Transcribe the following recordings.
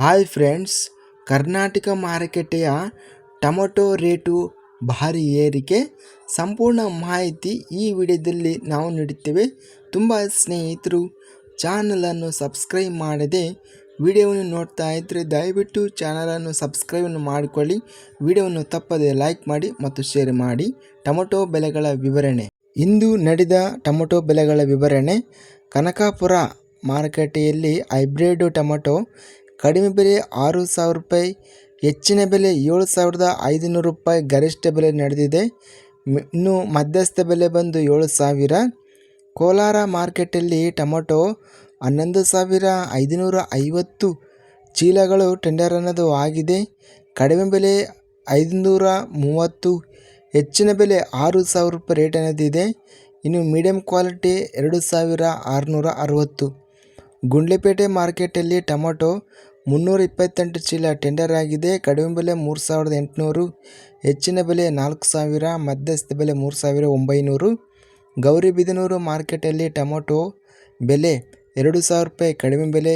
Hi friends, Karnataka ಮಾರುಕಟ್ಟೆಯ tomato rate ಭಾರಿ ಏರಿಕೆ. ಸಂಪೂರ್ಣ ಮಾಹಿತಿ ಈ ವಿಡಿಯೋದಲ್ಲಿ ನಾವು ನೀಡುತ್ತೇವೆ. ತುಂಬ ಸ್ನೇಹಿತರು ಚಾನಲನ್ನು ಸಬ್ಸ್ಕ್ರೈಬ್ ಮಾಡದೆ ವಿಡಿಯೋವನ್ನು ನೋಡ್ತಾ ಇದ್ದರೆ ದಯವಿಟ್ಟು ಚಾನಲನ್ನು ಸಬ್ಸ್ಕ್ರೈಬನ್ನು ಮಾಡಿಕೊಳ್ಳಿ. ವಿಡಿಯೋವನ್ನು ತಪ್ಪದೆ ಲೈಕ್ ಮಾಡಿ ಮತ್ತು ಶೇರ್ ಮಾಡಿ. ಟೊಮೊಟೊ ಬೆಲೆಗಳ ವಿವರಣೆ. ಇಂದು ನಡೆದ ಟೊಮೊಟೊ ಬೆಲೆಗಳ ವಿವರಣೆ. ಕನಕಾಪುರ ಮಾರುಕಟ್ಟೆಯಲ್ಲಿ ಹೈಬ್ರಿಡ್ ಟೊಮೊಟೊ ಕಡಿಮೆ ಬೆಲೆ ಆರು ಸಾವಿರ ರೂಪಾಯಿ, ಹೆಚ್ಚಿನ ಬೆಲೆ ಏಳು ಸಾವಿರದ ಐದುನೂರು ರೂಪಾಯಿ ಗರಿಷ್ಠ ಬೆಲೆ ನಡೆದಿದೆ. ಇನ್ನು ಮಧ್ಯಸ್ಥ ಬೆಲೆ ಬಂದು ಏಳು ಸಾವಿರ. ಕೋಲಾರ ಮಾರ್ಕೆಟಲ್ಲಿ ಟೊಮೊಟೊ ಹನ್ನೊಂದು ಸಾವಿರ ಐದುನೂರ ಐವತ್ತು ಚೀಲಗಳು ಟೆಂಡರ್ ಅನ್ನೋದು ಆಗಿದೆ. ಕಡಿಮೆ ಬೆಲೆ ಐದುನೂರ ಮೂವತ್ತು, ಹೆಚ್ಚಿನ ಬೆಲೆ ಆರು ಸಾವಿರ ರೂಪಾಯಿ ರೇಟ್ ಅನ್ನೋದಿದೆ ಇನ್ನು ಮೀಡಿಯಂ ಕ್ವಾಲಿಟಿ ಎರಡು ಸಾವಿರ ಆರುನೂರ ಅರವತ್ತು. ಗುಂಡ್ಲೆಪೇಟೆ ಮಾರ್ಕೆಟಲ್ಲಿ ಟೊಮೊಟೊ ಮುನ್ನೂರ ಇಪ್ಪತ್ತೆಂಟು ಚೀಲ ಟೆಂಡರ್ ಆಗಿದೆ. ಕಡಿಮೆ ಬೆಲೆ ಮೂರು ಸಾವಿರದ ಎಂಟುನೂರು, ಹೆಚ್ಚಿನ ಬೆಲೆ ನಾಲ್ಕು ಸಾವಿರ ಮಧ್ಯಸ್ಥ ಬೆಲೆ ಮೂರು ಸಾವಿರ ಒಂಬೈನೂರು. ಗೌರಿಬಿದನೂರು ಮಾರ್ಕೆಟಲ್ಲಿ ಟೊಮೊಟೊ ಬೆಲೆ ಎರಡು ಸಾವಿರ ರೂಪಾಯಿ, ಕಡಿಮೆ ಬೆಲೆ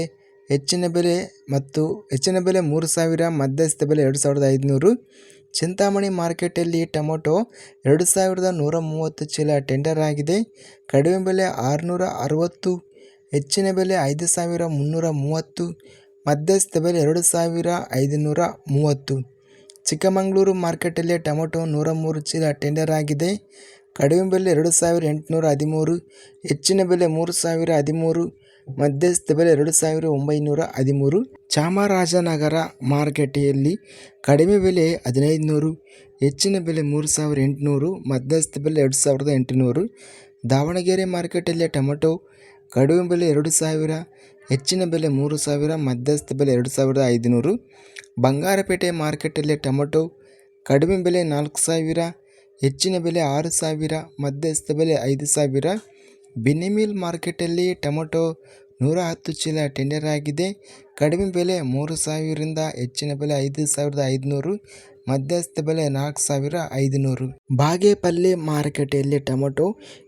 ಹೆಚ್ಚಿನ ಬೆಲೆ ಮತ್ತು ಹೆಚ್ಚಿನ ಬೆಲೆ ಮೂರು ಸಾವಿರ ಮಧ್ಯಸ್ಥ ಬೆಲೆ ಎರಡು ಸಾವಿರದ ಐದುನೂರು. ಚಿಂತಾಮಣಿ ಮಾರ್ಕೆಟಲ್ಲಿ ಟೊಮೊಟೊ ಎರಡು ಸಾವಿರದ ನೂರ ಮೂವತ್ತು ಚೀಲ ಟೆಂಡರ್ ಆಗಿದೆ. ಕಡಿಮೆ ಬೆಲೆ ಆರುನೂರ ಅರವತ್ತು, ಹೆಚ್ಚಿನ ಬೆಲೆ ಐದು ಸಾವಿರ ಮುನ್ನೂರ ಮೂವತ್ತು ಮಧ್ಯಸ್ಥ ಬೆಲೆ ಎರಡು ಸಾವಿರ ಐದುನೂರ ಮೂವತ್ತು. ಚಿಕ್ಕಮಗಳೂರು ಮಾರ್ಕೆಟಲ್ಲಿ ಟೊಮೊಟೊ ನೂರ ಮೂರು ಚೀಲ ಟೆಂಡರ್ ಆಗಿದೆ. ಕಡಿಮೆ ಬೆಲೆ ಎರಡು ಸಾವಿರ ಎಂಟುನೂರ ಹದಿಮೂರು, ಹೆಚ್ಚಿನ ಬೆಲೆ ಮೂರು ಸಾವಿರ ಹದಿಮೂರು ಮಧ್ಯಸ್ಥ ಬೆಲೆ ಎರಡು ಸಾವಿರ ಒಂಬೈನೂರ ಹದಿಮೂರು. ಚಾಮರಾಜನಗರ ಮಾರುಕಟ್ಟೆಯಲ್ಲಿ ಕಡಿಮೆ ಬೆಲೆ ಹದಿನೈದು ನೂರು ಹೆಚ್ಚಿನ ಬೆಲೆ ಮೂರು ಸಾವಿರ ಎಂಟುನೂರು ಮಧ್ಯಸ್ಥ ಬೆಲೆ ಎರಡು ಸಾವಿರದ ಎಂಟುನೂರು. ದಾವಣಗೆರೆ ಮಾರ್ಕೆಟಲ್ಲಿ ಟೊಮೊಟೊ ಕಡಿಮೆ ಬೆಲೆ ಎರಡು ಸಾವಿರ ಹೆಚ್ಚಿನ ಬೆಲೆ ಮೂರು ಸಾವಿರ, ಮಧ್ಯಸ್ಥ ಬೆಲೆ ಎರಡು ಸಾವಿರದ ಐದುನೂರು. ಬಂಗಾರಪೇಟೆ ಮಾರ್ಕೆಟಲ್ಲಿ ಟೊಮೊಟೊ ಕಡಿಮೆ ಬೆಲೆ ನಾಲ್ಕು ಸಾವಿರ, ಹೆಚ್ಚಿನ ಬೆಲೆ ಆರು ಸಾವಿರ, ಮಧ್ಯಸ್ಥ ಬೆಲೆ ಐದು ಸಾವಿರ. ಬಿನಿಮಿಲ್ ಮಾರ್ಕೆಟಲ್ಲಿ ಟೊಮೊಟೊ ನೂರ ಹತ್ತು ಚೀಲ ಟೆಂಡರ್ ಆಗಿದೆ. ಕಡಿಮೆ ಬೆಲೆ ಮೂರು ಸಾವಿರದಿಂದ ಹೆಚ್ಚಿನ ಬೆಲೆ ಐದು ಸಾವಿರದ ಐದುನೂರು, ಮಧ್ಯಸ್ಥ ಬೆಲೆ ನಾಲ್ಕು ಸಾವಿರ ಐದುನೂರು. ಬಾಗೇಪಲ್ಲಿ ಮಾರುಕಟ್ಟೆಯಲ್ಲಿ ಟೊಮೊಟೊ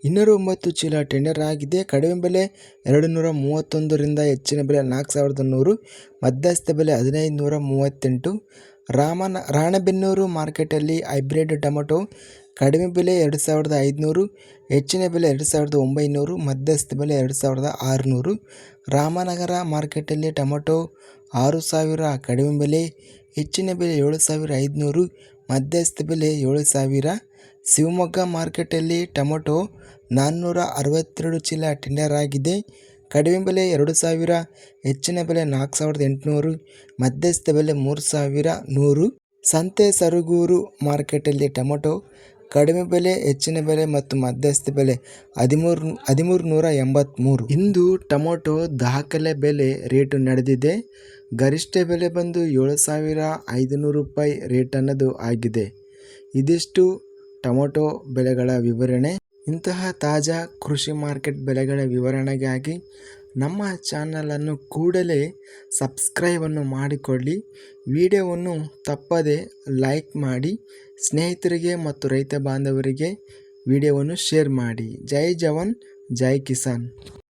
ಇನ್ನೂರ ಒಂಬತ್ತು ಚೀಲ ಟೆಂಡರ್ ಆಗಿದೆ. ಕಡಿಮೆ ಬೆಲೆ ಎರಡು ನೂರ ಮೂವತ್ತೊಂದರಿಂದ ಹೆಚ್ಚಿನ ಬೆಲೆ ನಾಲ್ಕು ಸಾವಿರದ ನೂರು, ಮಧ್ಯಸ್ಥ ಬೆಲೆ ಹದಿನೈದು ನೂರ ಮೂವತ್ತೆಂಟು ರಾಮನ ರಾಣಬೆನ್ನೂರು ಮಾರ್ಕೆಟಲ್ಲಿ ಹೈಬ್ರಿಡ್ ಟೊಮೊಟೊ ಕಡಿಮೆ ಬೆಲೆ ಎರಡು ಸಾವಿರದ ಐದುನೂರು, ಹೆಚ್ಚಿನ ಬೆಲೆ ಎರಡು ಸಾವಿರದ ಒಂಬೈನೂರು, ಮಧ್ಯಸ್ಥ ಬೆಲೆ ಎರಡು ಸಾವಿರದ ಆರುನೂರು. ರಾಮನಗರ ಮಾರ್ಕೆಟಲ್ಲಿ ಟೊಮೊಟೊ ಆರು ಸಾವಿರ, ಕಡಿಮೆ ಬೆಲೆ, ಹೆಚ್ಚಿನ ಬೆಲೆ ಏಳು ಸಾವಿರ ಐದುನೂರು, ಮಧ್ಯಸ್ಥ ಬೆಲೆ ಏಳು ಸಾವಿರ. ಶಿವಮೊಗ್ಗ ಮಾರ್ಕೆಟಲ್ಲಿ ಟೊಮೊಟೊ ನಾನ್ನೂರ ಅರವತ್ತೆರಡು ಚೀಲ ಟೆಂಡರ್ ಆಗಿದೆ. ಕಡಿಮೆ ಬೆಲೆ ಎರಡು ಸಾವಿರ, ಹೆಚ್ಚಿನ ಬೆಲೆ ನಾಲ್ಕು ಸಾವಿರದ ಎಂಟುನೂರು, ಮಧ್ಯಸ್ಥ ಬೆಲೆ ಮೂರು ಸಾವಿರ ನೂರು. ಸಂತೆ ಸರಗೂರು ಮಾರ್ಕೆಟಲ್ಲಿ ಟೊಮೊಟೊ ಕಡಿಮೆ ಬೆಲೆ, ಹೆಚ್ಚಿನ ಬೆಲೆ ಮತ್ತು ಮಧ್ಯಸ್ಥ ಬೆಲೆ ಹದಿಮೂರು ಹದಿಮೂರು ನೂರ ಎಂಬತ್ತ್ಮೂರು ಇಂದು ಟೊಮೊಟೊ ದಾಖಲೆ ಬೆಲೆ ರೇಟು ನಡೆದಿದೆ. ಗರಿಷ್ಠ ಬೆಲೆ ಬಂದು ಏಳು ಸಾವಿರ ಐದುನೂರು ರೂಪಾಯಿ ರೇಟ್ ಅನ್ನೋದು ಆಗಿದೆ. ಇದಿಷ್ಟು ಟೊಮೊಟೊ ಬೆಲೆಗಳ ವಿವರಣೆ. ಇಂತಹ ತಾಜಾ ಕೃಷಿ ಮಾರ್ಕೆಟ್ ಬೆಲೆಗಳ ವಿವರಣೆಗಾಗಿ ನಮ್ಮ ಚಾನಲನ್ನು ಕೂಡಲೇ ಸಬ್ಸ್ಕ್ರೈಬನ್ನು ಮಾಡಿಕೊಳ್ಳಿ. ವಿಡಿಯೋವನ್ನು ತಪ್ಪದೆ ಲೈಕ್ ಮಾಡಿ, ಸ್ನೇಹಿತರಿಗೆ ಮತ್ತು ರೈತ ಬಾಂಧವರಿಗೆ ವಿಡಿಯೋವನ್ನು ಶೇರ್ ಮಾಡಿ. ಜೈ ಜವಾನ್, ಜೈ ಕಿಸಾನ್.